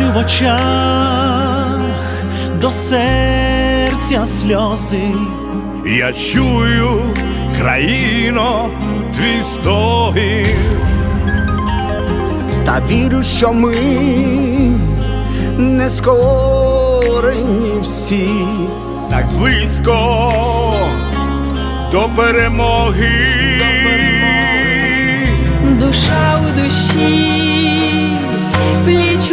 в очах, до серця сльози. Я чую, країно, твій стогін. Та вірю, що ми не скорені всі. так близько до перемоги. душа у душі, пліч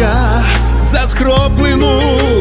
життя за схроплену.